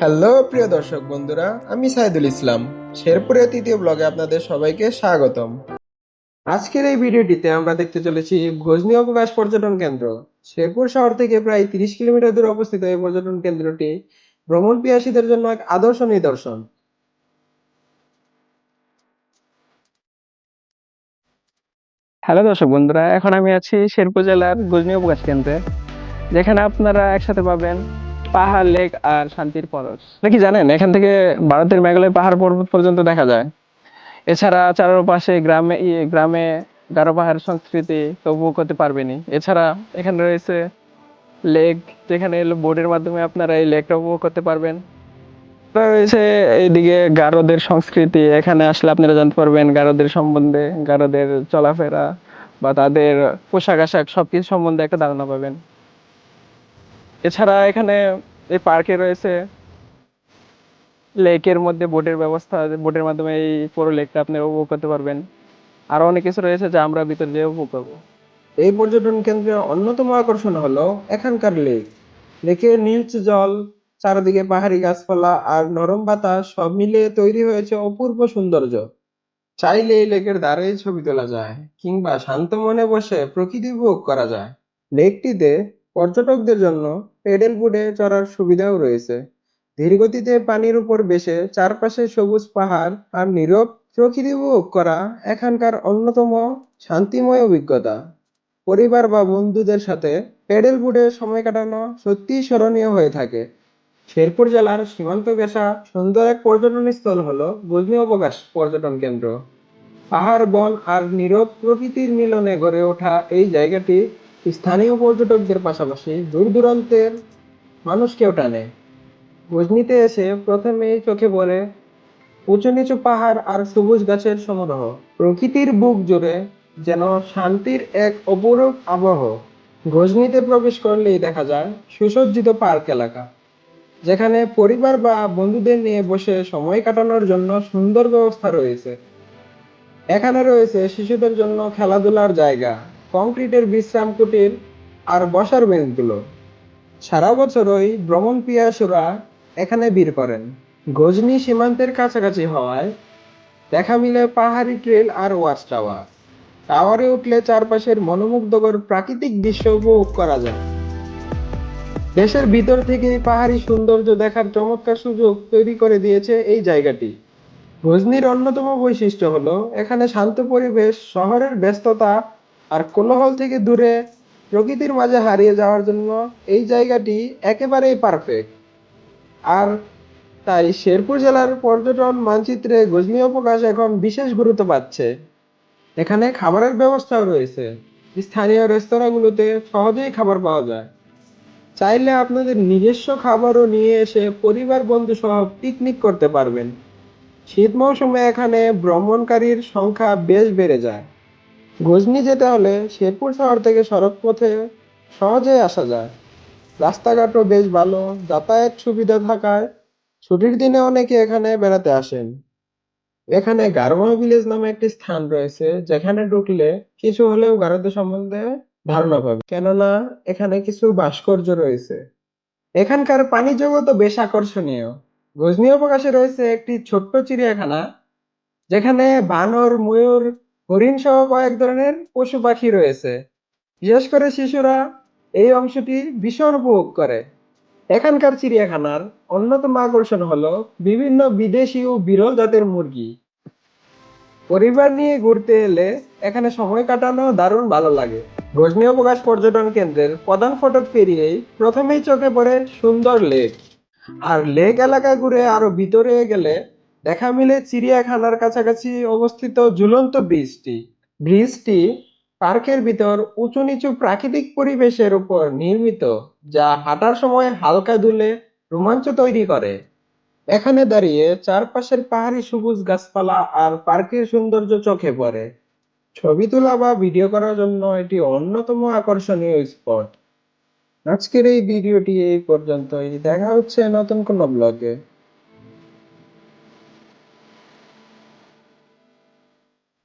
Hello, প্রিয় দর্শক বন্ধুরা, আমি সাইদুল ইসলাম। শেরপুরের তৃতীয় ব্লগে আপনাদের সবাইকে স্বাগতম। আজকের এই ভিডিওটিতে আমরা দেখতে চলেছি গজনি অবকাশ পর্যটন কেন্দ্র। শেরপুর শহর থেকে প্রায় তিরিশ কিলোমিটার দূরে অবস্থিত এই পর্যটন কেন্দ্রটি ভ্রমণ পিয়াসীদের জন্য এক আদর্শ নিদর্শন। হ্যালো, দর্শক বন্ধুরা, এখন আমি আছি শেরপুর জেলার গজনি অবকাশ কেন্দ্রে, যেখানে আপনারা একসাথে পাবেন পাহাড় লেক আর শান্তির পরশ। আপনি কি জানেন? এখান থেকে ভারতের মেঘালয় পাহাড় পর্বত পর্যন্ত দেখা যায়। এছাড়া চারপাশে গ্রামে গ্রামে গারো পাহাড় সংস্কৃতি উপভোগ করতে পারবেনই। এছাড়া এখানে রয়েছে লেক যেখানে বোর্ডের মাধ্যমে আপনারা এই লেকটা উপভোগ করতে পারবেন। রয়েছে এইদিকে গারোদের সংস্কৃতি। এখানে আসলে আপনারা জানতে পারবেন গারোদের সম্বন্ধে, গারোদের চলাফেরা বা তাদের পোশাক আশাক সবকিছু সম্বন্ধে একটা ধারণা পাবেন। এছাড়া এখানে এই পার্কে রয়েছে লেকের মধ্যে বোটের ব্যবস্থা, বোটের মাধ্যমে এই পুরো লেকটা আপনি উপভোগ করতে পারবেন। আরও অনেক কিছু রয়েছে যা আমরা ভিতরে যেয়ে উপভোগ করব। এই পর্যটন কেন্দ্রের অন্যতম আকর্ষণ হলো এখানকার লেক। লেকের নীলচ জল, চারদিকে পাহাড়ি গাছপালা আর নরম বাতাস সব মিলিয়ে তৈরি হয়েছে অপূর্ব সৌন্দর্য। চাইলে এই লেকের ধারে ছবি তোলা যায় কিংবা শান্ত মনে বসে প্রকৃতি উপভোগ করা যায়। লেকটিতে পর্যটকদের জন্য পেডেল বোটে চড়ার সুবিধাও রয়েছে। ধীরগতিতে পানির উপর বেশে চারপাশে সবুজ পাহাড় আর নীরব প্রকৃতি উপভোগ করা এখানকার অন্যতম শান্তিময় অভিজ্ঞতা। পরিবার বা বন্ধুদের সাথে প্যাডেল বোটে সময় কাটানো সত্যিই স্মরণীয় হয়ে থাকে। শেরপুর জেলার সীমান্ত ঘেঁষা সুন্দর এক পর্যটন স্থল হলো গজনি অবকাশ পর্যটন কেন্দ্র। পাহাড়, বন আর নীরব প্রকৃতির মিলনে গড়ে ওঠা এই জায়গাটি স্থানীয় পর্যটকদের পাশাপাশি দূর দূরান্তের মানুষকেও টানে। গজনিতে এসে প্রথমেই চোখে পড়ে উঁচু নিচু পাহাড় আর সবুজ গাছের সমারোহ। প্রকৃতির বুক জুড়ে যেন শান্তির এক অপরূপ আবহ। গজনিতে প্রবেশ করলেই দেখা যায় সুসজ্জিত পার্ক এলাকা, যেখানে পরিবার বা বন্ধুদের নিয়ে বসে সময় কাটানোর জন্য সুন্দর ব্যবস্থা রয়েছে। এখানে রয়েছে শিশুদের জন্য খেলাধুলার জায়গা কংক্রিটের বিশ্রাম কুটির আর বসার বেঞ্চগুলো। সারা বছরই ভ্রমণ পিয়াসুরা এখানে ভিড় করেন। গজনি সীমান্তের কাছাকাছি হওয়ায় দেখা মিলে পাহাড়ি ট্রেল আর ওয়াচ টাওয়ার। টাওয়ারে উঠলে চারপাশের মনোমুগ্ধকর প্রাকৃতিক দৃশ্য উপভোগ করা যায়। দেশের ভিতর থেকে পাহাড়ি সৌন্দর্য দেখার চমৎকার সুযোগ তৈরি করে দিয়েছে এই জায়গাটি। গজনির অন্যতম বৈশিষ্ট্য হলো, এখানে শান্ত পরিবেশ, শহরের ব্যস্ততা আর কোলাহল থেকে দূরে প্রকৃতির মাঝে হারিয়ে যাওয়ার জন্য এই জায়গাটি একেবারেই পারফেক্ট আর তাই শেরপুর জেলার পর্যটন মানচিত্রে গজনি অবকাশ এখন বিশেষ গুরুত্ব পাচ্ছে। এখানে খাবারের ব্যবস্থাও রয়েছে। স্থানীয় রেস্তোরাঁগুলোতে সহজেই খাবার পাওয়া যায়। চাইলে আপনাদের নিজস্ব খাবারও নিয়ে এসে পরিবার বন্ধু সহ পিকনিক করতে পারবেন। শীত মৌসুমে এখানে ভ্রমণকারীর সংখ্যা বেশ বেড়ে যায়। গজনি যেতে হলে শেরপুর শহর থেকে সড়ক পথে সহজেই আসা যায়। রাস্তাঘাটও বেশ ভালো, যাতায়াত সুবিধা থাকায় ছুটির দিনে অনেকে এখানে বেড়াতে আসেন। এখানে গারোয়া ভিলেজ নামে একটি স্থান রয়েছে, যেখানে ঢুকলে কিছু হলেও গারোদের সম্বন্ধে ধারণা পাবে। কেননা এখানে কিছু ভাস্কর্য রয়েছে। এখানকার পানি জগৎও বেশ আকর্ষণীয়। গজনি অবকাশে রয়েছে একটি ছোট্ট চিড়িয়াখানা, যেখানে বানর, ময়ূর হরিণ সহ কয়েক ধরনের পশু পাখি রয়েছে। বিশেষ করে শিশুরা এই অংশটি ভীষণ উপভোগ করে। এখানকার চিড়িয়াখানার অন্যতম আকর্ষণ হল বিভিন্ন বিদেশি ও বিরল জাতের মুরগি। পরিবার নিয়ে ঘুরতে এলে এখানে সময় কাটানো দারুণ ভালো লাগে। গজনি অবকাশ পর্যটন কেন্দ্রের প্রধান ফটক পেরিয়েই প্রথমেই চোখে পড়ে সুন্দর লেক। আর লেক এলাকা ঘুরে আরও ভিতরে গেলে দেখা মিলে চিড়িয়াখানার কাছাকাছি অবস্থিত ঝুলন্ত ব্রিজটি। ব্রিজটি পার্কের ভিতর উঁচু নিচু প্রাকৃতিক পরিবেশের উপর নির্মিত, যা হাঁটার সময় হালকা দুলে রোমাঞ্চ তৈরি করে। এখানে দাঁড়িয়ে চারপাশের পাহাড়ি সবুজ গাছপালা আর পার্কের সৌন্দর্য চোখে পড়ে। ছবি তোলা বা ভিডিও করার জন্য এটি অন্যতম আকর্ষণীয় স্পট। আজকের এই ভিডিওটি এই পর্যন্তই। দেখা হচ্ছে নতুন কোনো ব্লগে।